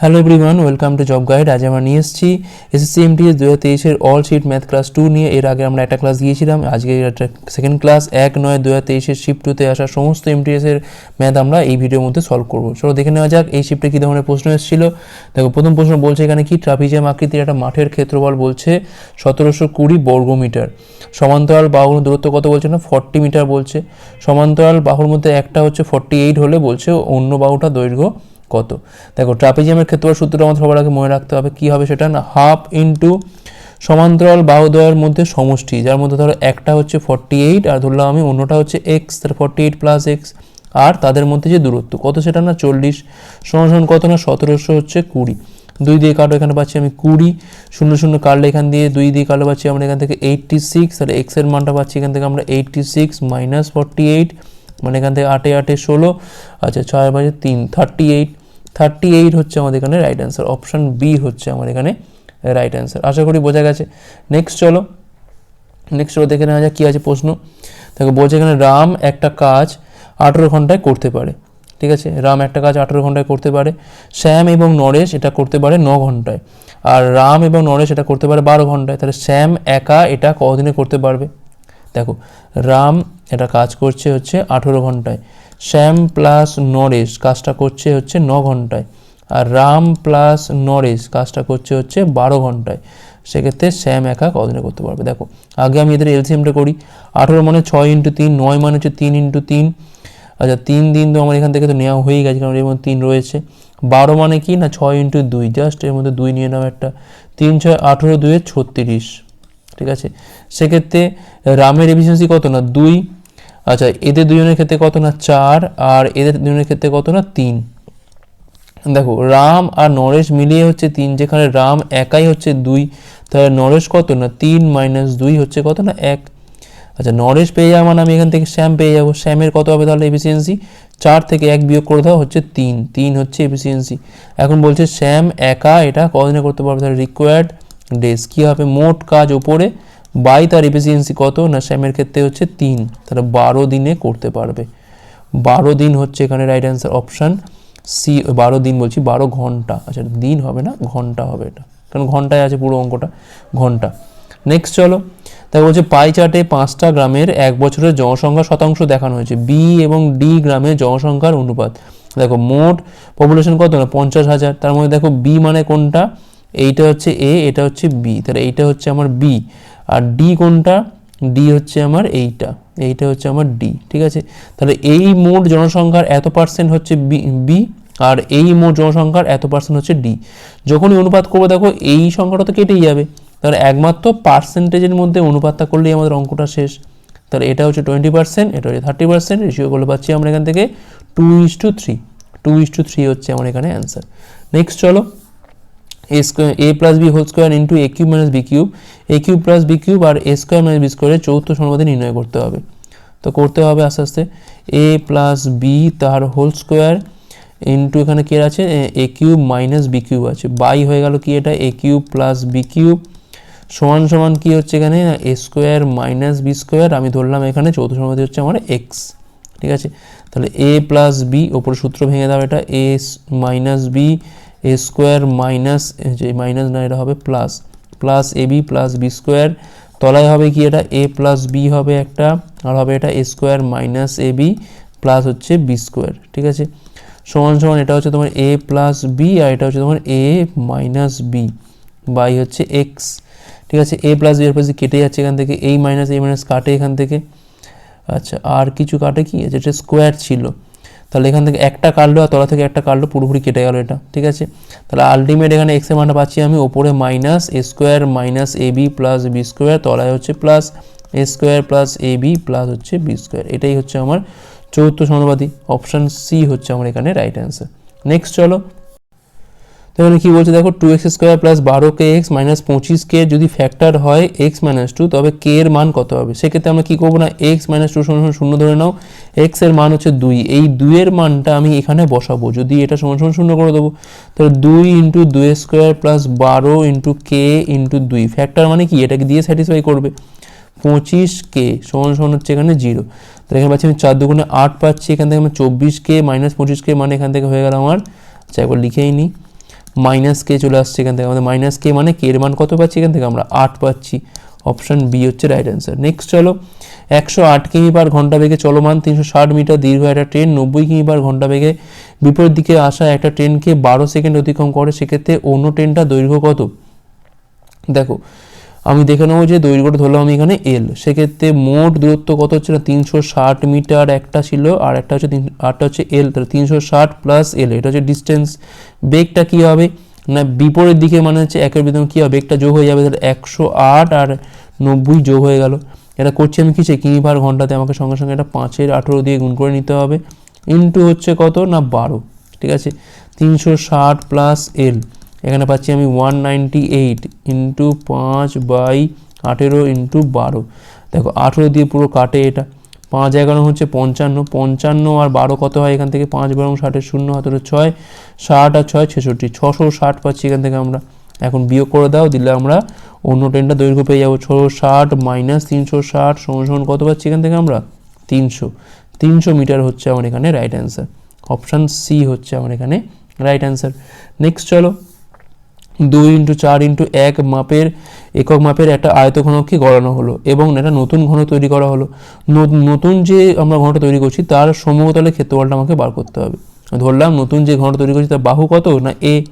Hello everyone welcome to job guide আজ আমরা নিয়ে এসেছি এসএসসি এমটিএস দু হাজার তেইশের all sheet math class two নিয়ে। এর আগে আমরা একটা ক্লাস দিয়েছিলাম আজকে একটা সেকেন্ড ক্লাস এক নয় দু হাজার তেইশের শিফট টুতে আসা সমস্ত এমটিএস এর ম্যাথ আমরা এই ভিডিওর মধ্যে সলভ করব। চলো দেখে নেওয়া যাক, এই শিফটে কী ধরনের প্রশ্ন এসেছিল। দেখো, প্রথম প্রশ্ন বলছে এখানে কি? ট্রাপিজিয়াম আকৃতির একটা মাঠের ক্ষেত্রফল বলছে সতেরোশো কুড়ি বর্গমিটার। সমান্তরাল বাহুর দূরত্ব কত বলছে না? ফর্টি মিটার বলছে। সমান্তরাল বাহুর মধ্যে একটা হচ্ছে ফর্টি এইট হলে বলছে অন্য বাহুটা দৈর্ঘ্য কত? দেখো, ট্রাপিজিয়ামের ক্ষেত্রে সূত্রটা আমাদের সবার আগে মনে রাখতে হবে, কী হবে সেটা না? হাফ ইন্টু সমান্তরাল বাহুদ্বয়ের মধ্যে সমষ্টি, যার মধ্যে ধরো একটা হচ্ছে ফর্টি এইট আর ধরলাম আমি অন্যটা হচ্ছে এক্স তার ফর্টি এইট প্লাস এক্স আর তাদের মধ্যে যে দূরত্ব, কত সেটা না? চল্লিশ, সমান কত না? সতেরোশো হচ্ছে কুড়ি। দুই দিয়ে কাটো, এখানে পাচ্ছি আমি কুড়ি, শূন্য শূন্য কাটলে এখান দিয়ে দুই দিয়ে কাটলে পাচ্ছি আমরা এখান থেকে এইটটি সিক্স আর এক্সের মানটা পাচ্ছি এখান থেকে আমরা eighty six minus forty eight মানে এখান থেকে আটে আটে ষোলো আচ্ছা ছয় বাজে তিন থার্টি এইট থার্টি এইট হচ্ছে আমাদের এখানে রাইট অ্যান্সার অপশান বি হচ্ছে আমার এখানে রাইট অ্যান্সার আশা করি বোঝা গেছে। নেক্সট চলো। নেক্সট চলো, দেখে নেওয়া যাক কী আছে প্রশ্ন। দেখো, বলছে এখানে রাম একটা কাজ আঠেরো ঘন্টায় করতে পারে। ঠিক আছে? রাম একটা কাজ আঠেরো ঘন্টায় করতে পারে। শ্যাম এবং নরেশ এটা করতে পারে ন ঘন্টায়। আর রাম এবং নরেশ এটা করতে পারে বারো ঘন্টায়। তাহলে শ্যাম একা এটা কদিনে করতে পারবে? দেখো, রাম এটা কাজ করছে হচ্ছে আঠেরো ঘন্টায়। শ্যাম প্লাস নরেশ কাজটা করছে হচ্ছে ন ঘন্টায়। আর রাম প্লাস নরেশ কাজটা করছে হচ্ছে বারো ঘন্টায়। সেক্ষেত্রে শ্যাম একা কদিনে করতে পারবে? দেখো, আগে আমি এদের এলসিএমটা করি। আঠেরো মানে ছয় ইন্টু তিন, নয় মানে হচ্ছে তিন ইন্টু তিন। আচ্ছা তিন দিন তো আমার এখান থেকে তো নেওয়া হয়ে গেছে, কারণ এর মধ্যে তিন রয়েছে। বারো মানে কি? না, ছয় ইন্টু দুই, জাস্ট এর মধ্যে দুই নিয়ে নাও একটা। তিন ছয় আঠেরো দুয়ে ছত্রিশ, ঠিক আছে? সেক্ষেত্রে রামের এফিসিয়েন্সি কত না? দুই আচ্ছা এদের দুজনের ক্ষেত্রে কত না চার আর এদের দুজনের ক্ষেত্রে কত না তিন? দেখো, রাম আর নরেশ মিলিয়ে হচ্ছে তিন, যেখানে রাম একাই হচ্ছে দুই, তাহলে নরেশ কত না তিন মাইনাস দুই হচ্ছে কত না এক? আচ্ছা নরেশ পেয়ে যাওয়া মানে আমি এখান থেকে শ্যাম পেয়ে যাব। শ্যামের কত হবে তাহলে এফিসিয়েন্সি চার থেকে এক বিয়োগ করে দেওয়া হচ্ছে তিন তিন হচ্ছে এফিসিয়েন্সি এখন বলছে শ্যাম একা এটা কদিনে করতে পারবে? তাহলে রিকোয়ার্ড ডেজ কী হবে? মোট কাজ ওপরে বাই তার এফিসিয়েন্সি কত? না শ্যামের ক্ষেত্রে হচ্ছে তিন। তাহলে বারো দিনে করতে পারবে। বারো দিন হচ্ছে এখানে রাইট অ্যান্সার অপশান সি বারো দিন বলছি বারো ঘণ্টা। আচ্ছা দিন হবে না, ঘণ্টা হবে এটা। কারণ ঘন্টায় আছে পুরো অঙ্কটা। ঘণ্টা। নেক্সট চলো। তাই বলছে পাই চার্টে পাঁচটা গ্রামের এক বছরের জনসংখ্যা শতাংশ দেখানো হয়েছে। বি এবং ডি গ্রামের জনসংখ্যার অনুপাত। দেখো, মোট পপুলেশন কত না? পঞ্চাশ হাজার। তার মধ্যে দেখো বি মানে কোনটা? এইটা হচ্ছে এ এটা হচ্ছে বি তাহলে এইটা হচ্ছে আমার বি আর ডি কোনটা? ডি হচ্ছে আমার এইটা। এইটা হচ্ছে আমার ডি ঠিক আছে? তাহলে এই মোট জনসংখ্যার এত পার্সেন্ট হচ্ছে বি আর এই মোট জনসংখ্যার এত পার্সেন্ট হচ্ছে ডি যখনই অনুপাত করব, দেখো, এই সংখ্যাটা তো কেটেই যাবে। তাহলে একমাত্র পার্সেন্টেজের মধ্যে অনুপাতটা করলেই আমাদের অঙ্কটা শেষ। তাহলে এটা হচ্ছে টোয়েন্টি পার্সেন্ট এটা হচ্ছে থার্টি পার্সেন্ট রেশিও করলে পাচ্ছি আমরা এখান থেকে two is two three two is two three হচ্ছে আমার এখানে অ্যান্সার নেক্সট চলো। A square a plus b whole square into a cube minus b cube a cube plus b cube R A square minus B স্কোয়ারের চৌথ সমাধান নির্ণয় করতে হবে। তো করতে হবে আস্তে আস্তে। এ প্লাস বি তার হোল স্কোয়ার ইন্টু এখানে কি আছে? A cube minus b cube আছে। বাই হয়ে গেল কি এটা? A cube plus b cube সমান সমান কি হচ্ছে এখানে? A square minus b square আমি ধরলাম এখানে চৌথ সমাধি হচ্ছে আমার এক্স ঠিক আছে? তাহলে এ প্লাস বি ওপরে সূত্র ভেঙে দাও এটা। A minus b a square minus যে মাইনাস না, এটা হবে plus plus a b plus b square তলায় হবে কি এটা? এ প্লাস বি হবে একটা, আর হবে এটা a square minus a b plus হচ্ছে বি স্কোয়ার ঠিক আছে? সমান সমান এটা হচ্ছে তোমার এ প্লাস বি আর এটা হচ্ছে তোমার এ মাইনাস বি বাই হচ্ছে এক্স ঠিক আছে? এ প্লাস বি এর পাশে কেটে যাচ্ছে এখান থেকে এই মাইনাস এ মাইনাস কাটে এখান থেকে। আচ্ছা আর কিছু কাটে কি? এটা স্কোয়ার ছিল। তাহলে এখান থেকে একটা কাটলো আর তলা থেকে একটা কাটলো পুরোপুরি কেটে গেলো এটা, ঠিক আছে? তাহলে আলটিমেট এখানে এক্সের মানটা পাচ্ছি আমি ওপরে minus a square minus a b plus b square তলায় হচ্ছে plus a square plus a b plus হচ্ছে বি স্কোয়ার এটাই হচ্ছে আমার চতুর্থ সমানুপাতি অপশান সি হচ্ছে আমার এখানে রাইট অ্যান্সার নেক্সট চলো তাহলে কি বলছে? দেখো টু এক্স স্কোয়ার প্লাস বারো কে এক্স মাইনাস পঁচিশ কে যদি ফ্যাক্টর হয় এক্স মাইনাস টু তবে কে এর মান কত হবে? সেক্ষেত্রে আমরা কী করব না? এক্স মাইনাস টু সমান শূন্য ধরে নাও। এক্সের মান হচ্ছে দুই। এই দুইয়ের মানটা আমি এখানে বসাবো। যদি এটা সমান সমান শূন্য করে দেবো, তাহলে দুই ইন্টু দুই স্কোয়ার প্লাস বারো ইন্টু কে ইন্টু দুই। ফ্যাক্টর মানে কি? এটাকে দিয়ে স্যাটিসফাই করবে। পঁচিশ কে সমান সমান হচ্ছে এখানে জিরো তাহলে এখানে পাচ্ছি আমি চার দুগুণে আট পাচ্ছি। এখান থেকে আমার চব্বিশ কে মাইনাস পঁচিশ কে মানে এখান থেকে হয়ে গেল আমার আচ্ছা একবার লিখেই নিই মাইনাস কে চলে আসছে এখান থেকে। আমাদের মাইনাস কে মানে কে এর মান কত পাচ্ছি এখান থেকে? আমরা আট পাচ্ছি। অপশান বি হচ্ছে রাইট অ্যান্সার নেক্সট চলো। একশো আট কিমি পার ঘণ্টা বেগে চলমান, তিনশো ষাট মিটার দীর্ঘ একটা ট্রেন নব্বই কিমি পার ঘণ্টা বেগে বিপরীত দিকে আসা একটা ট্রেনকে বারো সেকেন্ড অতিক্রম করে, সেক্ষেত্রে অন্য ট্রেনটা দৈর্ঘ্য কত? দেখো আমি দেখে নেব যে দৈর্ঘ্যটা ধরলাম আমি এখানে এল সেক্ষেত্রে মোট দূরত্ব কত হচ্ছে? না, তিনশো ষাট মিটার একটা ছিল আর একটা হচ্ছে তিন আরটা হচ্ছে এল তাহলে তিনশো ষাট প্লাস এল এটা হচ্ছে ডিস্টেন্স বেগটা কী হবে? না, বিপরীত দিকে মানে হচ্ছে একের বিধম কী হবে? বেগটা যোগ হয়ে যাবে, তাহলে একশো আট আর নব্বই যোগ হয়ে গেল। এটা করছি আমি কিসে? কিমি পার ঘন্টাতে আমাকে সঙ্গে সঙ্গে এটা পাঁচের আঠেরো দিয়ে গুণ করে নিতে হবে। ইন্টু হচ্ছে কত? না, বারো। ঠিক আছে? তিনশো ষাট প্লাস এল এখানে পাচ্ছি আমি ওয়ান নাইনটি এইট ইন্টু পাঁচ বাই আঠেরো ইন্টু বারো। দেখো, আঠেরো দিয়ে পুরো কাটে এটা। পাঁচ এগারো হচ্ছে পঞ্চান্ন। পঞ্চান্ন আর বারো কত হয় এখান থেকে? পাঁচ বারো ষাটের শূন্য, হাতের ছয়। ষাট আর ছয়, ছেষট্টি। ছশো ষাট পাচ্ছি এখান থেকে আমরা। এখন বিয়োগ করে দাও, দিলে আমরা অন্য ট্রেনটা দৈর্ঘ্য পেয়ে যাব। ছশো ষাট মাইনাস তিনশো ষাট সমান কত পাচ্ছি এখান থেকে আমরা? তিনশো। তিনশো মিটার হচ্ছে আমার এখানে রাইট অ্যান্সার অপশান সি হচ্ছে আমার এখানে রাইট অ্যান্সার নেক্সট চলো। দুই ইন্টু চার ইন্টু এক মাপের একক মাপের একটা আয়তঘনককে গড়ানো হলো এবং একটা নতুন ঘন তৈরি করা হলো। নতুন যে আমরা ঘনটা তৈরি করছি, তার সমতলের ক্ষেত্রফলটা আমাকে বার করতে হবে। ধরলাম নতুন যে ঘনটা তৈরি করছি, তার বাহু কত? না, এ।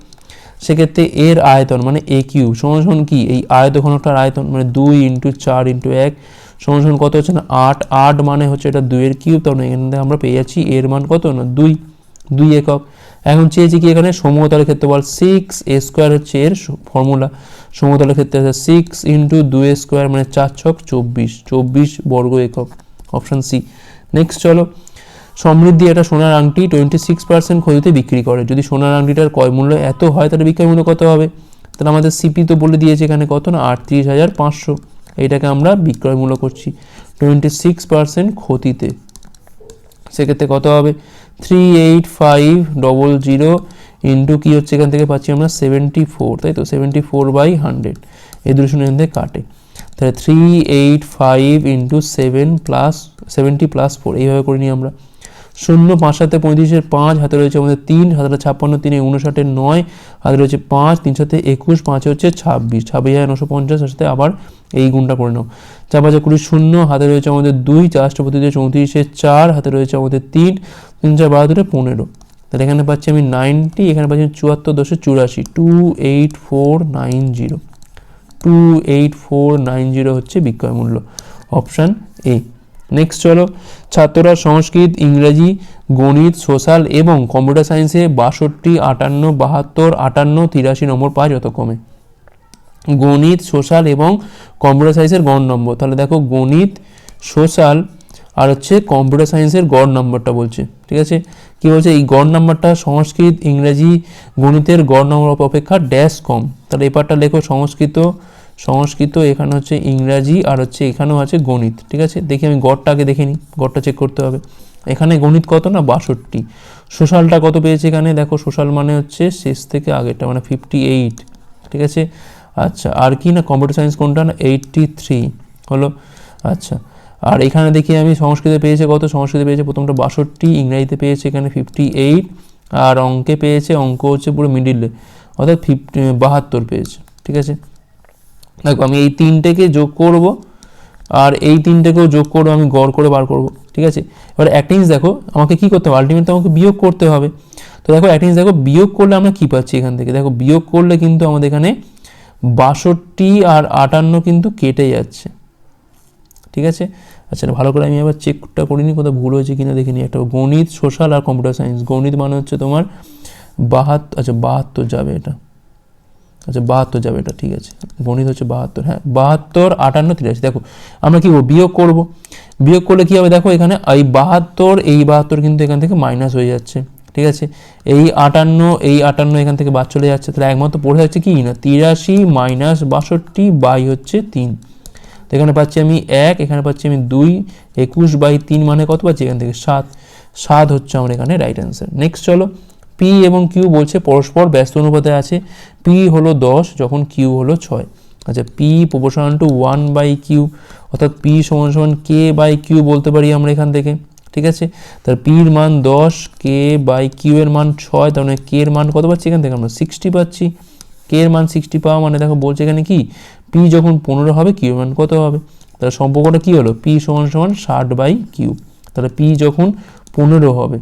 সেক্ষেত্রে এর আয়তন মানে এ কিউ সমান কি? এই আয়ত ঘনকটার আয়তন মানে দুই ইন্টু চার ইন্টু এক সমান কত হচ্ছে? না, আট। আট মানে হচ্ছে এটা দুইয়ের কিউব তখন এখান থেকে আমরা পেয়ে যাচ্ছি, এর মান কত? না, দুই। দুই একক। এখন চেয়েছি কি এখানে সমতলের ক্ষেত্রফল সিক্স এ স্কোয়ার হচ্ছে এর ফর্মুলা সমতলের ক্ষেত্রে আছে সিক্স ইন্টু দুই স্কোয়ার মানে চার ছক চব্বিশ চব্বিশ বর্গ একক অপশান সি নেক্সট চলো, সমৃদ্ধি একটা সোনার আংটি টোয়েন্টি সিক্স পার্সেন্ট ক্ষতিতে বিক্রি করে। যদি সোনার আংটিটার ক্রয় মূল্য এত হয়, তাহলে বিক্রয় মূল্য কত হবে? তাহলে আমাদের সিপি তো বলে দিয়েছে এখানে কত না? আটত্রিশ হাজার পাঁচশো। এইটাকে আমরা বিক্রয় মূল্য করছি টোয়েন্টি সিক্স পার্সেন্ট ক্ষতিতে। সেক্ষেত্রে কত হবে? Three eight five double zero into কী হচ্ছে এখান থেকে পাচ্ছি আমরা সেভেন্টি ফোর তাই তো? সেভেন্টি ফোর বাই হান্ড্রেড এই দুটো শূন্য এখান থেকে কাটে। তাহলে three eight five into seven plus seventy plus four এইভাবে করে নিই আমরা। শূন্য পাঁচ সাথে পঁয়ত্রিশের পাঁচ, হাতে রয়েছে আমাদের তিন হাতে ছাপ্পান্ন, তিনে উনষাটের নয়, হাতে রয়েছে পাঁচ, তিন সাথে একুশ, পাঁচে হচ্ছে ছাব্বিশ ছাব্বিশ হাজার নশো পঞ্চাশ সাথে আবার এই গুণটা করে নাও। চার পাঁচে কুড়ি শূন্য, হাতে রয়েছে আমাদের দুই চারশো পঁচিশে চৌত্রিশে চার, হাতে রয়েছে আমাদের তিন তিন চার বারো দুটো পনেরো। তাহলে এখানে পাচ্ছি আমি নাইনটি, এখানে পাচ্ছি চুয়াত্তর, দশে চুরাশি। Two eight four nine zero. Two eight four nine zero হচ্ছে বিক্রয় মূল্য। Option A. নেক্সট চলো। ছাত্ররা সংস্কৃত, ইংরেজি, গণিত, সোশ্যাল এবং কম্পিউটার সায়েন্সে বাষট্টি, আটান্ন, বাহাত্তর, আটান্ন, তিরাশি নম্বর পায় যথাক্রমে। গণিত, সোশ্যাল এবং কম্পিউটার সায়েন্সের গড় নম্বর। তাহলে দেখো গণিত, সোশ্যাল আর হচ্ছে কম্পিউটার সায়েন্সের গড় নাম্বারটা বলছে, ঠিক আছে? কি বলছে? এই গড় নাম্বারটা সংস্কৃত, ইংরেজি, গণিতের গড় নম্বর অপেক্ষা ড্যাশ কম তাহলে এই পার্টটা লেখো, সংস্কৃত সংস্কৃত, এখানে হচ্ছে ইংরাজি আর হচ্ছে এখানেও আছে গণিত, ঠিক আছে? দেখি আমি গড়টা আগে দেখে নিই, গড়টা চেক করতে হবে। এখানে গণিত কত না? বাষট্টি। সোশ্যালটা কত পেয়েছে এখানে? দেখো, সোশ্যাল মানে হচ্ছে শেষ থেকে আগেরটা মানে ফিফটি এইট ঠিক আছে? আচ্ছা আর কি না? কম্পিউটার সায়েন্স কোনটা না? এইটটি থ্রি হলো? আচ্ছা আর এখানে দেখি আমি সংস্কৃতে পেয়েছে কত? সংস্কৃতে পেয়েছে প্রথমটা বাষট্টি, ইংরাজিতে পেয়েছে এখানে ফিফটি এইট আর অঙ্কে পেয়েছে, অঙ্ক হচ্ছে পুরো মিডিলে অর্থাৎ ফিফটি বাহাত্তর পেয়েছে, ঠিক আছে? দেখো, আমি এই তিনটেকে যোগ করব, আর এই তিনটেকেও যোগ করব, আমি গড় করে বার করব, ঠিক আছে? এবার অ্যাটেন্স দেখো, আমাকে কি করতে হবে? আলটিমেটলি আমাকে বিয়োগ করতে হবে। তো দেখো অ্যাটেন্স দেখো, বিয়োগ করলে আমরা কী পাচ্ছি এখান থেকে? দেখো, বিয়োগ করলে কিন্তু আমাদের এখানে বাষট্টি আর আটান্ন কিন্তু কেটে যাচ্ছে। ঠিক আছে? আচ্ছা ভালো করে আমি আবার চেকটা করিনি কোথাও ভুল হয়েছে কিনা দেখিনি একটা গণিত সোশ্যাল আর কম্পিউটার সায়েন্স গণিত মানে হচ্ছে তোমার বাহাত্তর আচ্ছা বাহাত্তর যাবে এটা। আচ্ছা বাহাত্তর যাবে এটা, ঠিক আছে। গণিত হচ্ছে বাহাত্তর হ্যাঁ বাহাত্তর, আটান্ন, তিরাশি। দেখো, আমরা কি বিয়োগ করব। বিয়োগ করলে কী হবে? দেখো, এখানে এই বাহাত্তর এই বাহাত্তর কিন্তু এখান থেকে মাইনাস হয়ে যাচ্ছে, ঠিক আছে? এই আটান্ন এই আটান্ন এখান থেকে বাদ চলে যাচ্ছে। তাহলে একমাত্র পড়ে যাচ্ছে কি? না, তিরাশি মাইনাস বাষট্টি বাই হচ্ছে তিন। তো এখানে পাচ্ছি আমি এক, এখানে পাচ্ছি আমি দুই, একুশ বাই তিন মানে কত? পাচ্ছি এখান থেকে সাত। সাত হচ্ছে আমার এখানে রাইট অ্যান্সার নেক্সট চলো পি এবং কিউ বলছে পরস্পর ব্যস্ত অনুপাতে আছে। পি হলো দশ, যখন কিউ হলো ছয়। আচ্ছা p proportional to one by q অর্থাৎ পি সমান সমান কে বাই কিউ বলতে পারি আমরা এখান থেকে, ঠিক আছে? তার পির মান দশ কে বাই কিউ এর মান ছয়, তার মানে কে এর মান কত পাচ্ছি এখান থেকে? আমরা সিক্সটি পাচ্ছি। কে এর মান সিক্সটি পাওয়া মানে দেখো, বলছে এখানে কি? পি যখন পনেরো হবে কিউ মান কত হবে? তাহলে সম্পর্কটা কী হলো? পি সমান সমান ষাট বাই কিউ তাহলে পি যখন পনেরো হবে,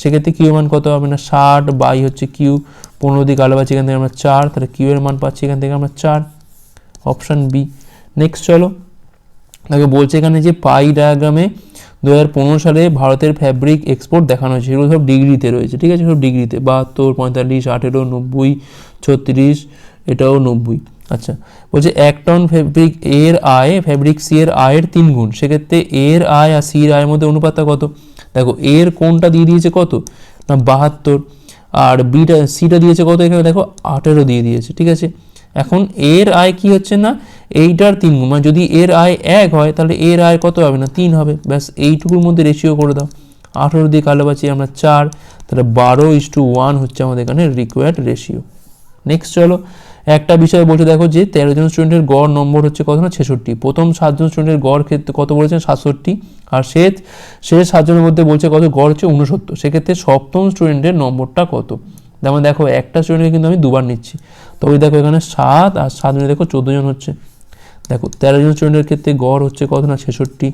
সেক্ষেত্রে কিউ মান কত হবে না? ষাট বাই হচ্ছে কিউ পনেরো দিকে আলো পাচ্ছি এখান থেকে আমরা চার, তাহলে কিউ এর মান পাচ্ছি এখান থেকে আমরা চার। অপশান বি নেক্সট চলো। তাকে বলছে এখানে যে পাই ডায়াগ্রামে দু হাজার পনেরো সালে ভারতের ফ্যাব্রিক এক্সপোর্ট দেখানো হয়েছে। সেগুলো সব ডিগ্রিতে রয়েছে, ঠিক আছে? সব ডিগ্রিতে। বাহাত্তর, পঁয়তাল্লিশ, আঠেরো, নব্বই, ছত্রিশ, এটাও নব্বই। আচ্ছা বলছে এক টন ফ্যাব্রিক এর আয় ফ্যাব্রিক সি এর আয়ের তিন গুণ। সেক্ষেত্রে এর আয় আর সির আয়ের মধ্যে অনুপাতটা কত? দেখো, এর কোনটা দিয়ে দিয়েছে কত? না, বাহাত্তর। আর বিটা সিটা দিয়েছে কত এখানে? দেখো, আঠেরো দিয়ে দিয়েছে, ঠিক আছে? এখন এর আয় কি হচ্ছে না? এইটার তিন গুণ। মানে যদি এর আয় এক হয়, তাহলে এর আয় কত হবে না? তিন হবে। ব্যাস, এইটুকুর মধ্যে রেশিও করে দাও। আঠেরো দিয়ে কালো পাচ্ছি আমরা চার। তাহলে বারো ইস টু ওয়ান হচ্ছে আমাদের এখানে রিকোয়ার্ড রেশিও নেক্সট চলো। একটা বিষয় বলছে দেখো যে তেরো জন স্টুডেন্টের গড় নম্বর হচ্ছে কত না? ছেষট্টি। প্রথম সাতজন স্টুডেন্টের গড় ক্ষেত্রে কত বলেছেন? সাতষট্টি। আর শেষ শেষ সাতজনের মধ্যে বলছে কত? গড় হচ্ছে উনসত্তর সেক্ষেত্রে সপ্তম স্টুডেন্টের নম্বরটা কত? যেমন দেখো, একটা স্টুডেন্টকে কিন্তু আমি দুবার নিচ্ছি। তবে দেখো এখানে সাত আর সাত মিলে দেখো চোদ্দ জন হচ্ছে। দেখো, তেরো জন স্টুডেন্টের ক্ষেত্রে গড় হচ্ছে কত না? ছেষট্টি।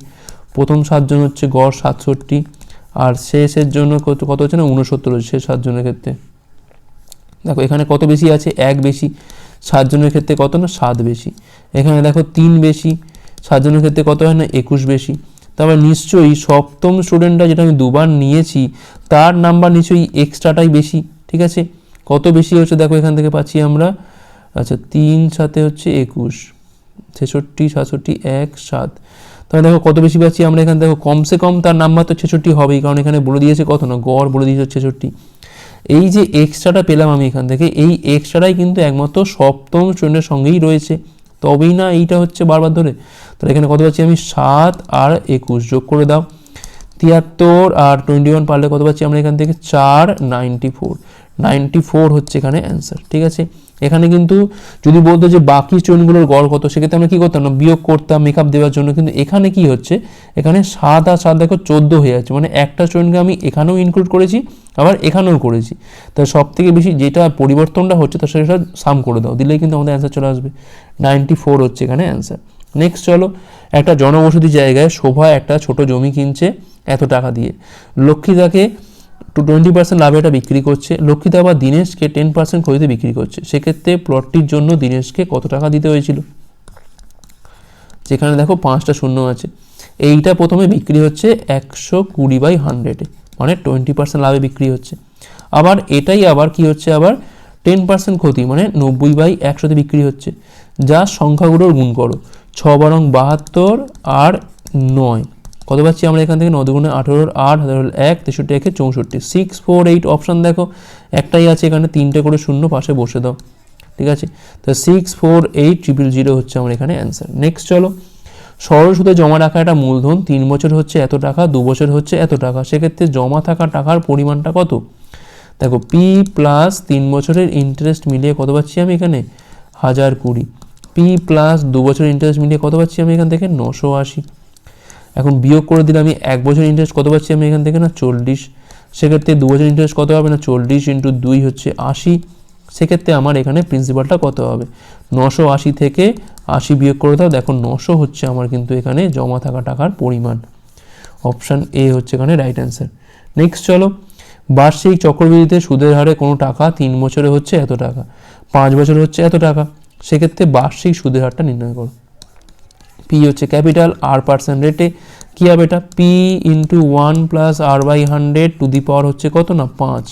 প্রথম সাতজন হচ্ছে গড় সাতষট্টি। আর শেষের জন্য কত কত হচ্ছে না? উনসত্তর হচ্ছে শেষ সাতজনের ক্ষেত্রে। দেখো, এখানে কত বেশি আছে? এক বেশি। সাতজনের ক্ষেত্রে কত না? সাত বেশি। এখানে দেখো, তিন বেশি। সাতজনের ক্ষেত্রে কত হয় না? একুশ বেশি। তারপর নিশ্চয়ই সপ্তম স্টুডেন্টটা যেটা আমি দুবার নিয়েছি, তার নাম্বার নিশ্চয়ই এক্সট্রাটাই বেশি, ঠিক আছে? কত বেশি হচ্ছে দেখো, এখান থেকে পাচ্ছি আমরা আচ্ছা তিন সাথে হচ্ছে একুশ। ছেষট্টি, সাতষট্টি, এক, সাত। তাহলে দেখো, কত বেশি পাচ্ছি আমরা এখানে? দেখো, কমসে কম তার নাম্বার তো ছেষট্টি হবেই, কারণ এখানে বলে দিয়েছে কত না? গড় বলে দিয়েছে ছেষট্টি। এই যে এক্সট্রাটা পেলাম আমি এখান থেকে, এই এক্সট্রাটাই কিন্তু একমাত্র সপ্তম শ্রেণির সঙ্গেই রয়েছে। তবেই না এইটা হচ্ছে বারবার ধরে। তাহলে এখানে কত পাচ্ছি আমি? সাত আর একুশ যোগ করে দাও। তিয়াত্তর আর টোয়েন্টি ওয়ান পারলে কত পাচ্ছি আমরা এখান থেকে? চার নাইনটি ফোর নাইনটি ফোর হচ্ছে এখানে অ্যান্সার ঠিক আছে? এখানে কিন্তু যদি বলতো যে বাকি স্টুডেন্টগুলোর গড় কত, সেক্ষেত্রে আমরা কী করতাম না, বিয়োগ করতাম মেকআপ দেওয়ার জন্য, কিন্তু এখানে কি হচ্ছে, এখানে সাত আর সাত দেখো চোদ্দ হয়ে যাচ্ছে মানে একটা স্টুডেন্টকে আমি এখানেও ইনক্লুড করেছি, আবার এখানেও করেছি। তাই সব থেকে বেশি যেটা পরিবর্তনটা হচ্ছে, তার সেটা সাম করে দাও, দিলেই কিন্তু আমাদের অ্যান্সার চলে আসবে। নাইনটি ফোর হচ্ছে এখানে অ্যান্সার নেক্সট চলো, একটা জনবসতি জায়গায় শোভা একটা ছোট জমি কিনছে, এত টাকা দিয়ে। লক্ষ্মীদাকে টু টোয়েন্টি পার্সেন্ট লাভে এটা বিক্রি করছে। লক্ষ্মীদা বা দীনেশকে টেন পার্সেন্ট খরিদে বিক্রি করছে। সেক্ষেত্রে প্লটটির জন্য দীনেশকে কত টাকা দিতে হয়েছিল? যেখানে দেখো পাঁচটা শূন্য আছে। এইটা প্রথমে বিক্রি হচ্ছে একশো কুড়ি বাই হান্ড্রেডে মানে টোয়েন্টি পার্সেন্ট লাভে বিক্রি হচ্ছে। আবার এটাই আবার কি হচ্ছে আবার? টেন পার্সেন্ট ক্ষতি মানে নব্বই বাই একশোতে বিক্রি হচ্ছে। যা সংখ্যাগুলোর গুণ করো, ছ বারং বাহাত্তর আর নয়। কত পাচ্ছি আমরা এখান থেকে? নয় দুগুণে আঠেরোর আট, হাজার এক, তেষট্টি একে চৌষট্টি। সিক্স ফোর এইট অপশান দেখো, একটাই আছে এখানে, তিনটে করে শূন্য, পাশে বসে দাও। ঠিক আছে? তো six four eight triple zero হচ্ছে আমার এখানে অ্যান্সার নেক্সট চলো। সরল সুদে জমা রাখা একটা মূলধন, তিন বছর হচ্ছে এত টাকা, দু বছর হচ্ছে এত টাকা। সেক্ষেত্রে জমা থাকা টাকার পরিমাণটা কত? দেখো পি প্লাস তিন বছরের ইন্টারেস্ট মিলিয়ে কত পাচ্ছি আমি এখানে? হাজার কুড়ি। পি প্লাস দু বছরের ইন্টারেস্ট মিলিয়ে কত পাচ্ছি আমি এখান থেকে? নশো আশি। এখন বিয়োগ করে দিলে আমি এক বছর ইন্টারেস্ট কত পাচ্ছি আমি এখান থেকে না? চল্লিশ। সেক্ষেত্রে দু বছর ইন্টারেস্ট কত হবে না? চল্লিশ ইন্টু দুই হচ্ছে আশি। সেক্ষেত্রে আমার এখানে প্রিন্সিপালটা কত হবে? নশো আশি থেকে আশি বিয়োগ করে দাও। দেখো নশো হচ্ছে আমার কিন্তু এখানে জমা থাকা টাকার পরিমাণ। অপশান এ হচ্ছে এখানে রাইট অ্যান্সার নেক্সট চলো। বার্ষিক চক্রবৃদ্ধিতে সুদের হারে কোনো টাকা তিন বছরে হচ্ছে এত টাকা। পাঁচ বছরে হচ্ছে এত টাকা। সেক্ষেত্রে বার্ষিক সুদের হারটা নির্ণয় করো। পি হচ্ছে ক্যাপিটাল আর পার্সেন্ট রেটে কী হবে এটা? P into one plus r by hundred to the power হচ্ছে কত না? পাঁচ।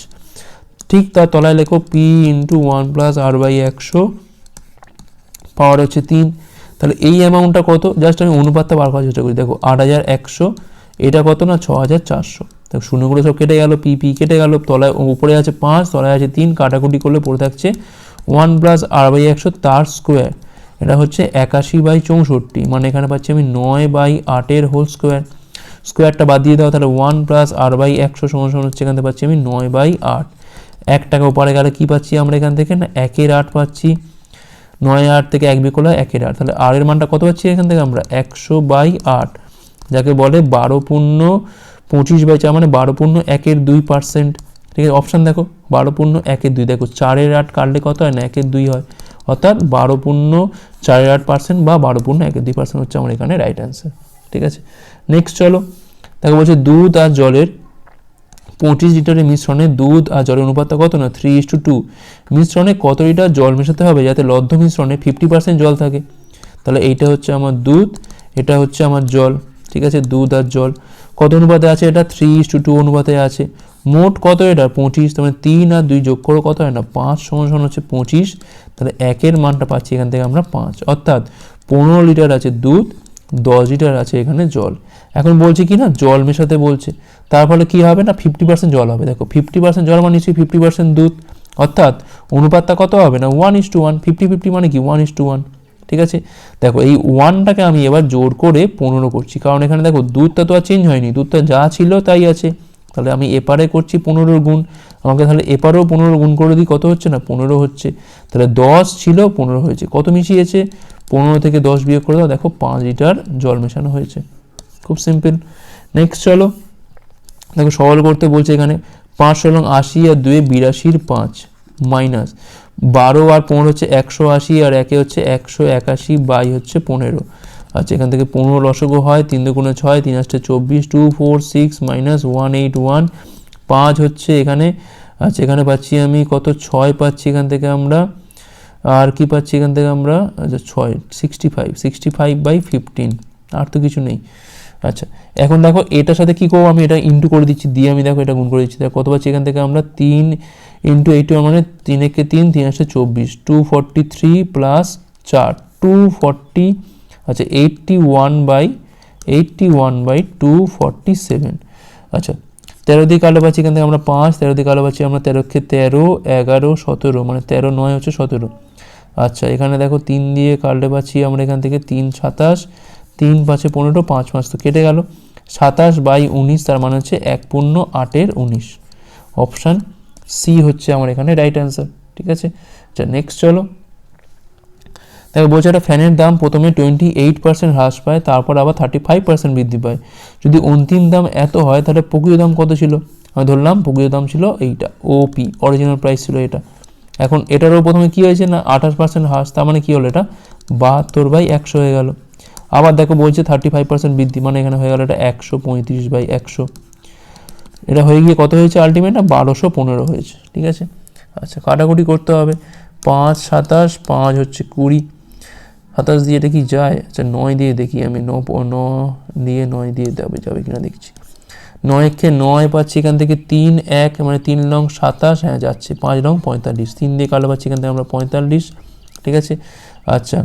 ঠিক তার তলায় লেখো p into one plus r by একশো পাওয়ার হচ্ছে তিন। তাহলে এই অ্যামাউন্টটা কত? জাস্ট আমি অনুপাতটা বার করার চেষ্টা করি। দেখো, আট হাজার একশো, এটা কত না? ছ হাজার চারশো। দেখো শূন্যগুলো সব কেটে গেল পি পি কেটে গেল, তলায় উপরে আছে পাঁচ, তলায় আছে তিন, কাটাকুটি করলে পড়ে থাকছে ওয়ান প্লাস আর বাই একশো তার স্কোয়ার এটা হচ্ছে একাশি বাই চৌষট্টি মানে এখানে পাচ্ছি আমি নয় বাই আটের হোল স্কোয়ার স্কোয়ারটা বাদ দিয়ে দাও, তাহলে ওয়ান প্লাস আর বাই একশো সমান সমান হচ্ছে এখান থেকে পাচ্ছি আমি নয় বাই আট। এক টাকা ওপারে গেলে কী পাচ্ছি আমরা এখান থেকে? না, একের আট পাচ্ছি। নয় আট থেকে এক বিকলা একের আট। তাহলে আর এর মানটা কত পাচ্ছি এখান থেকে আমরা? একশো বাই আট। যাকে বলে বারো পূর্ণ পঁচিশ বাই চার মানে বারো পূর্ণ একের দুই পার্সেন্ট ঠিক আছে অপশান দেখো, বারো পূর্ণ একের দুই। দেখো, চারের আট কাটলে কত হয় না? একের দুই হয়। অর্থাৎ বারো পূর্ণ চার আট পার্সেন্ট বা বারো পূর্ণ এক দুই পার্সেন্ট হচ্ছে আমার এখানে রাইট অ্যান্সার ঠিক আছে? নেক্সট চলো, তাকে বলছে দুধ আর জলের পঁচিশ লিটারের মিশ্রণে দুধ আর জলের অনুপাতটা কত না? থ্রি ইস টু টু মিশ্রণে কত লিটার জল মেশাতে হবে যাতে লব্ধ মিশ্রণে ফিফটি পার্সেন্ট জল থাকে? তাহলে এইটা হচ্ছে আমার দুধ, এটা হচ্ছে আমার জল, ঠিক আছে? দুধ আর জল। কত অনুপাতে আছে এটা? থ্রি ইস টু টু অনুপাতে আছে। মোট কত এটা? পঁচিশ, তার মানে তিন আর দুই যোগ করো কত হয় না? পাঁচ সমান সমান হচ্ছে পঁচিশ, তাহলে একের মানটা পাচ্ছি এখান থেকে আমরা পাঁচ। অর্থাৎ পনেরো লিটার আছে দুধ, দশ লিটার আছে এখানে জল। এখন বলছে কি না? জল মেশাতে বলছে। তার ফলে কী হবে না? ফিফটি পার্সেন্ট জল হবে। দেখো ফিফটি পার্সেন্ট জল মানে নিশ্চয়ই ফিফটি পার্সেন্ট দুধ। অর্থাৎ অনুপাতটা কত হবে না? One is two one fifty fifty মানে কি? ওয়ান ইস টু ওয়ান ঠিক আছে? দেখো, এই ওয়ানটাকে আমি এবার জোর করে পনেরো করছি। কারণ এখানে দেখো, দুধটা তো আর চেঞ্জ হয়নি। দুধটা যা ছিল তাই আছে। তাহলে আমি এপারে করছি পনেরোর গুণ। আমাকে তাহলে এপারেও পনেরো গুণ করে দিই। কত হচ্ছে না? পনেরো হচ্ছে। তাহলে দশ ছিল, পনেরো হয়েছে। কত মিশিয়েছে? পনেরো থেকে দশ বিয়োগ করে দাও। দেখো, পাঁচ লিটার জল মেশানো হয়েছে। খুব সিম্পল নেক্সট চলো। দেখো, সরল করতে বলছে এখানে পাঁচ সলং আশি আর দুয়ে বিরাশির পাঁচ। মাইনাস বারো আর পনেরো হচ্ছে একশো আশি আর একে হচ্ছে একশো একাশি, বাই হচ্ছে পনেরো। আচ্ছা এখান থেকে পনেরো লসগো হয়, তিন দুগুণে ছয়, তিন আসছে চব্বিশ, two, four, six, minus one, eight, one. পাঁচ হচ্ছে এখানে আচ্ছা এখানে পাচ্ছি আমি কত? ছয় পাচ্ছি এখান থেকে আমরা। আর কি পাচ্ছি এখান থেকে আমরা? আচ্ছা ছয় sixty five sixty five by fifteen আর তো কিছু নেই। আচ্ছা এখন দেখো এটার সাথে কী করব আমি? এটা ইন্টু করে দিচ্ছি, দিয়ে আমি দেখো এটা গুণ করে দিচ্ছি। দেখো কত পাচ্ছি এখান থেকে আমরা? তিন ইন্টু এইট মানে তিন একে তিন তিন আসছে চব্বিশ। টু ফর্টি থ্রি প্লাস চার টু ফর্টি আচ্ছা eighty one by eighty one by two forty seven আচ্ছা তেরো দিয়ে কালো পাচ্ছি এখান থেকে আমরা পাঁচ, তেরো দিয়ে কালো পাচ্ছি আমরা তেরোকে তেরো, এগারো, সতেরো মানে তেরো নয় হচ্ছে সতেরো। আচ্ছা এখানে দেখো তিন দিয়ে কাটলে পাচ্ছি আমরা এখান থেকে তিন সাতাশ, তিন পাঁচে পনেরো, পাঁচ পাঁচ তো কেটে গেল। সাতাশ বাই উনিশ, তার মানে হচ্ছে এক পূর্ণ আটের উনিশ। অপশান সি হচ্ছে আমার এখানে রাইট অ্যান্সার ঠিক আছে? আচ্ছা নেক্সট চলো। দেখো, বলছে একটা ফ্যানের দাম প্রথমে টোয়েন্টি এইট পার্সেন্ট হ্রাস পায়, তারপর আবার থার্টি ফাইভ পার্সেন্ট বৃদ্ধি পায়। যদি অন্তিম দাম এত হয়, তাহলে প্রকৃত দাম কত ছিল? আমি ধরলাম, প্রকৃত দাম ছিল এইটা ওপি অরিজিনাল প্রাইস ছিল এটা। এখন এটারও প্রথমে কী হয়েছে না, আঠাশ পার্সেন্ট হ্রাস, তার মানে কী হলো এটা? বাহাত্তর বাই একশো হয়ে গেল। আবার দেখো, বলছে থার্টি ফাইভ পার্সেন্ট বৃদ্ধি মানে এখানে হয়ে গেল এটা একশো পঁয়ত্রিশ বাই একশো। এটা হয়ে গিয়ে কত হয়েছে আলটিমেট না, বারোশো পনেরো হয়েছে, ঠিক আছে? আচ্ছা কাটাকুটি করতে হবে। পাঁচ, সাতাশ, পাঁচ হচ্ছে কুড়ি। সাতাশ দিয়ে এটা কি যায়। আচ্ছা নয় দিয়ে দেখি আমি। ন ন দিয়ে নয় দিয়ে যাবে যাবে কিনা দেখছি। নয় কে নয় পাচ্ছি এখান থেকে তিন, এক মানে তিন রং সাতাশ হ্যাঁ যাচ্ছে। পাঁচ রং পঁয়তাল্লিশ। তিন দিয়ে কালো পাচ্ছি এখান থেকে আমরা পঁয়তাল্লিশ, ঠিক আছে? আচ্ছা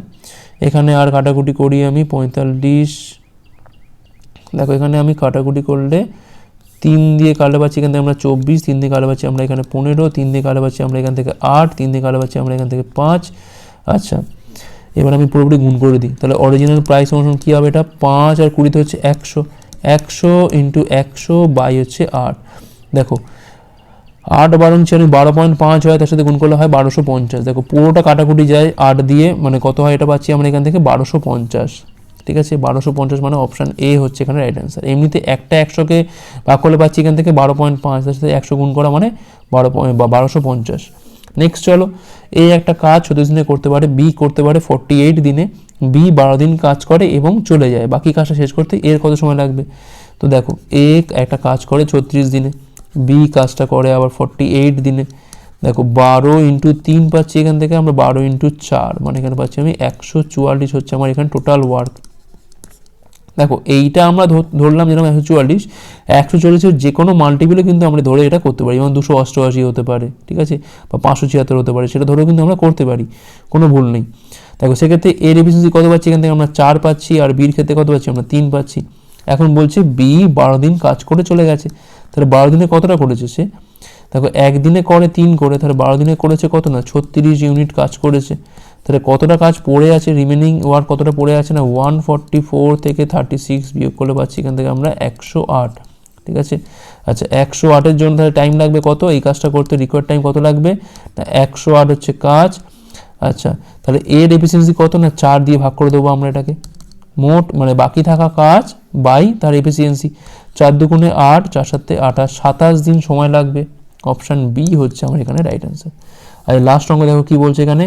এখানে আর কাটাকুটি করি আমি, পঁয়তাল্লিশ। দেখো, এখানে আমি কাটাকুটি করলে তিন দিয়ে কালো পাচ্ছি এখান থেকে আমরা চব্বিশ, তিন দিয়ে পাচ্ছি আমরা এখানে পনেরো, তিন দিয়ে পাচ্ছি আমরা এখান থেকে আট, তিন দিয়ে পাচ্ছি আমরা এখান থেকে পাঁচ। আচ্ছা এবার আমি পুরোপুরি গুণ করে দিই। তাহলে অরিজিনাল প্রাইস অনুসারে কী হবে এটা? পাঁচ আর কুড়িতে হচ্ছে একশো। একশো ইন্টু একশো বাই হচ্ছে আট। দেখো, আট বারো আমি বারো পয়েন্ট পাঁচ হয়, তার সাথে গুণ করলে হয় বারোশো পঞ্চাশ। দেখো, পুরোটা কাটাকুটি যায় আট দিয়ে মানে কত হয় এটা পাচ্ছি আমরা এখান থেকে বারোশো পঞ্চাশ। ঠিক আছে, বারোশো পঞ্চাশ মানে অপশান এ হচ্ছে এখানে রাইট অ্যান্সার এমনিতে একটা একশোকে ভাগ করলে পাচ্ছি এখান থেকে বারো পয়েন্ট পাঁচ, তার সাথে একশো গুণ করা মানে বারো পয়েন্ট বারোশো পঞ্চাশ। নেক্সট চলো এ একটা কাজ চোদ্দ দিনে করতে পারে বি করতে পারে ফর্টি এইট দিনে বি বারো দিন কাজ করে এবং চলে যায়, বাকি কাজটা শেষ করতে এর কত সময় লাগবে? তো দেখো এ একটা কাজ করে ছত্রিশ দিনে বি কাজটা করে আবার ফর্টি এইট দিনে। দেখো, বারো ইন্টু তিন পাচ্ছি এখান থেকে, আমরা বারো ইন্টু চার মানে এখানে পাচ্ছি আমি একশো চুয়াল্লিশ হচ্ছে আমার এখানে টোটাল ওয়ার্ক দেখো, এইটা আমরা ধর- ধরলাম যেরকম একশো চুয়াল্লিশ, একশো চল্লিশের যে কোনো মাল্টিপিলে কিন্তু আমরা ধরে এটা করতে পারি। যেমন দুশো অষ্টআশি হতে পারে, ঠিক আছে? বা পাঁচশো ছিয়াত্তর হতে পারে, সেটা ধরেও কিন্তু আমরা করতে পারি, কোনো ভুল নেই। দেখো, সেক্ষেত্রে এর এফিসিয়েন্সি কত পাচ্ছি? এখান থেকে আমরা চার পাচ্ছি, আর বির ক্ষেত্রে কত পাচ্ছি? আমরা তিন পাচ্ছি। এখন বলছে বি বারো দিন কাজ করে চলে গেছে। তাহলে বারো দিনে কতটা করেছে সে? দেখো, একদিনে করে তিন করে, তাহলে বারো দিনে করেছে কত না? ছত্রিশ ইউনিট কাজ করেছে। তাহলে কতটা কাজ পড়ে আছে রিমেনিং ওয়ার্ক কতটা পড়ে আছে না? ওয়ান ফর্টি ফোর থেকে থার্টি সিক্স বিয়োগ করলে পাচ্ছি এখান থেকে আমরা একশো আট, ঠিক আছে? আচ্ছা একশো আটের জন্য তাহলে টাইম লাগবে কত? এই কাজটা করতে রিকোয়ার্ড টাইম কত লাগবে? না একশো আট হচ্ছে কাজ। আচ্ছা তাহলে এর এফিসিয়েন্সি কত না? চার দিয়ে ভাগ করে দেবো আমরা এটাকে। মোট মানে বাকি থাকা কাজ বাই তার এফিসিয়েন্সি চার দুগুণে আট, চার সাতে আঠাশ সাতাশ দিন সময় লাগবে। অপশান বি হচ্ছে আমার এখানে রাইট অ্যান্সার আর লাস্ট অঙ্ক দেখো কী বলছে এখানে?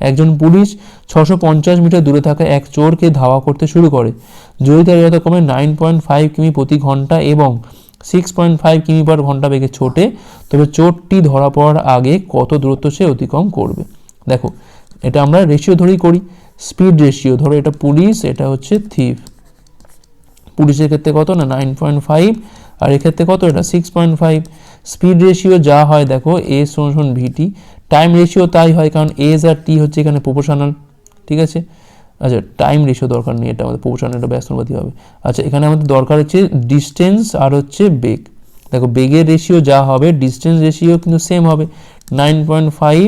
একজন পুলিশ ছশো পঞ্চাশ মিটার দূরে থাকা এক চোরকে ধাওয়া করতে শুরু করে। যদি তার যথাক্রমে নাইন পয়েন্ট ফাইভ কিমি প্রতি ঘণ্টা এবং সিক্স পয়েন্ট ফাইভ কিমি পার ঘণ্টা বেগে ছোটে, তবে চোরটি ধরা পড়ার আগে কত দূরত্ব সে অতিক্রম করবে? দেখো, এটা আমরা রেশিও ধরেই করি। স্পিড রেশিও ধরো এটা পুলিশ, এটা হচ্ছে থিফ পুলিশের ক্ষেত্রে কত না? Nine point five. আর এক্ষেত্রে কত? এটা six point five speed ratio যা হয়, দেখো এ সমান ভিটি টাইম রেশিও তাই হয় কারণ এজ আর টি হচ্ছে এখানে প্রপোর্শনাল ঠিক আছে? আচ্ছা টাইম রেশিও দরকার নেই, এটা আমাদের প্রপোর্শনাল এটা ব্যস্তবাদী হবে। আচ্ছা এখানে আমাদের দরকার হচ্ছে ডিস্টেন্স আর হচ্ছে বেগ। দেখো, বেগের রেশিও যা হবে ডিস্টেন্স রেশিও কিন্তু সেম হবে। Nine point five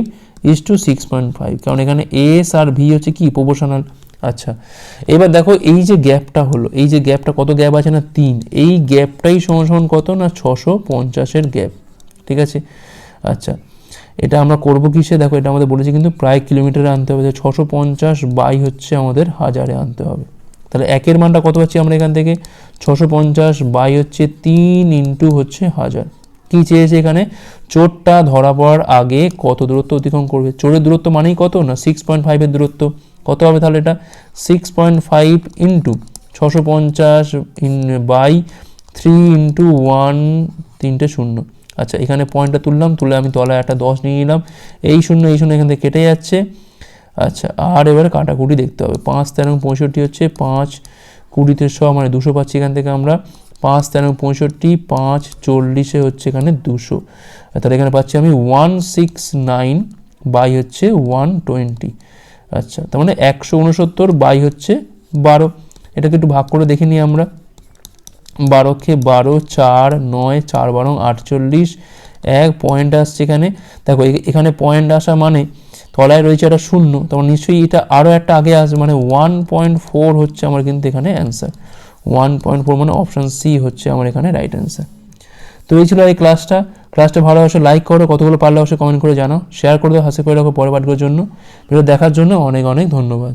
is two six point five কারণ এখানে এস আর ভি হচ্ছে কি? প্রপোর্শনাল আচ্ছা এবার দেখো, এই যে গ্যাপটা হলো, এই যে গ্যাপটা কত গ্যাপ আছে না? তিন। এই গ্যাপটাই সমান কত না? ছশো পঞ্চাশের গ্যাপ, ঠিক আছে? আচ্ছা এটা আমরা করব কিসে? দেখো, এটা আমাদের বলেছে কিন্তু প্রায় কিলোমিটারে আনতে হবে। ছশো পঞ্চাশ বাই হচ্ছে আমাদের হাজারে আনতে হবে। তাহলে একের মানটা কত পাচ্ছি আমরা এখান থেকে? ছশো পঞ্চাশ বাই হচ্ছে তিন ইন্টু হচ্ছে হাজার। কি চেয়েছে এখানে? চোরটা ধরা পড়ার আগে কত দূরত্ব অতিক্রম করবে? চোরের দূরত্ব মানেই কত না সিক্স পয়েন্ট ফাইভের দূরত্ব? কত হবে তাহলে এটা? সিক্স পয়েন্ট ফাইভ ইন্টু ছশো পঞ্চাশ বাই থ্রি ইন্টু ওয়ান তিনটে শূন্য। আচ্ছা এখানে পয়েন্টটা তুললাম, তুলে আমি তলায় একটা দশ নিয়ে নিলাম। এই শূন্য এই শূন্য এখান থেকে কেটে যাচ্ছে। আচ্ছা আর এবারে কাটাকুটি দেখতে হবে। পাঁচ, তেরো পঁয়ষট্টি হচ্ছে পাঁচ, কুড়িতে শ মানে দুশো পাচ্ছি এখান থেকে আমরা। পাঁচ, তেরো পঁয়ষট্টি, পাঁচ, চল্লিশে হচ্ছে এখানে দুশো। তাহলে এখানে পাচ্ছি আমি ওয়ান সিক্স নাইন বাই হচ্ছে ওয়ান টোয়েন্টি আচ্ছা তার মানে একশো উনসত্তর বাই হচ্ছে বারো। এটাকে একটু ভাগ করে দেখে নিই আমরা। বারোকে বারো, চার, নয়, চার, বারো, আটচল্লিশ, এক পয়েন্ট আসছে এখানে। দেখো এখানে পয়েন্ট আসা মানে তলায় রয়েছে একটা শূন্য তখন নিশ্চয়ই এটা আরও একটা আগে আসবে মানে ওয়ান পয়েন্ট ফোর হচ্ছে আমার কিন্তু এখানে অ্যান্সার ওয়ান পয়েন্ট ফোর মানে অপশান সি হচ্ছে আমার এখানে রাইট অ্যান্সার তো এই ছিল এই ক্লাসটা ক্লাসটা ভালো অবশ্যই লাইক করো, কতগুলো পারলে অবশ্যই কমেন্ট করে জানাও। শেয়ার করে দাও, হাসি করে রাখো পরে পাঠকের জন্য। ভিডিও দেখার জন্য অনেক অনেক ধন্যবাদ।